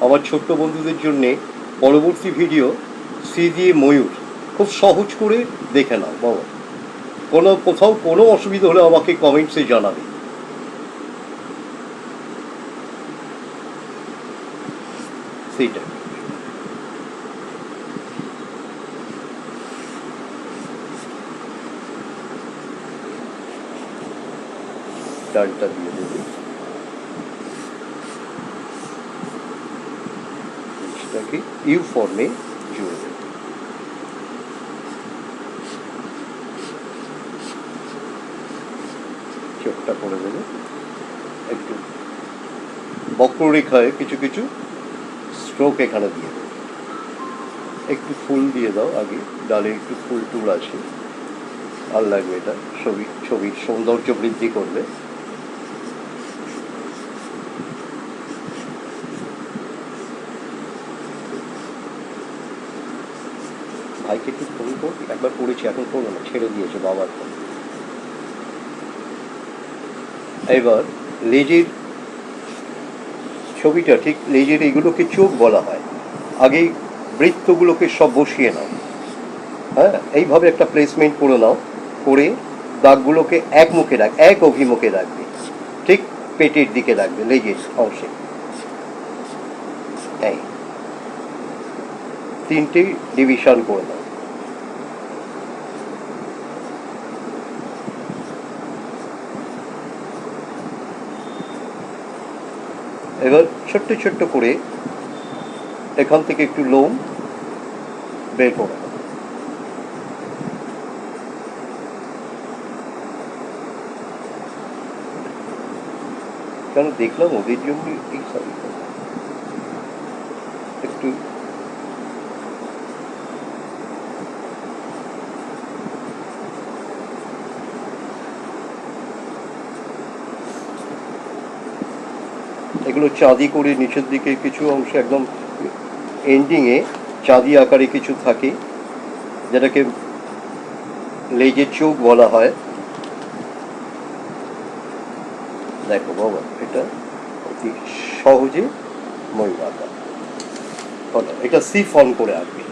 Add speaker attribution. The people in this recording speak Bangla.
Speaker 1: আমার ছোট্ট বন্ধুদের জন্যে পরবর্তী ভিডিও সি দিয়ে ময়ূর। খুব সহজ করে দেখে নাও, বাবা। কোনো, কোথাও কোনো অসুবিধা হলে আমাকে কমেন্টসে জানাবে। সেইটা ডালটা দিয়ে দেবে। সেটাকে ইউ ফর্মে জুড়ে দেবে। চোখটা করে দেবে। একটু বক্ররেখায় কিছু কিছু স্ট্রোক এখানে দিয়ে দেবে। একটু ফুল দিয়ে দাও আগে, ডালে একটু ফুল টুল আছে। ভালো লাগবে এটা। ছবি, ছবির সৌন্দর্য বৃদ্ধি করবে। ভাইকে একটু ফোন কর, একবার করেছি, এখন করব না ছেড়ে দিয়েছে বাবার ফোন। এবার লেজের ছবিটা, ঠিক লেজের এগুলোকে চোখ বলা হয়, আগেই বৃত্তগুলোকে সব বসিয়ে নাও। হ্যাঁ এইভাবে একটা প্লেসমেন্ট করে নাও, করে দাগগুলোকে এক মুখে রাখ, এক অভিমুখে রাখবে, ঠিক পেটের দিকে রাখবে, লেজের অংশে। এই। তিনটে ডিভিশন করে নাও এবার ছোট্ট ছোট্ট করে এখান থেকে একটু লোম বের করে নাও। কেন দেখলাম ওদের জন্য এই শাড়িটা একটু এগুলো চাঁদি করে নিচের দিকে কিছু অংশ একদম এন্ডিংয়ে চাঁদি আকারে কিছু থাকে, যেটাকে লেজের চোখ বলা হয়। দেখো বাবা, এটা অতি সহজে ময়ূর আঁকা। এটা সি ফর্ম করে আঁকবে।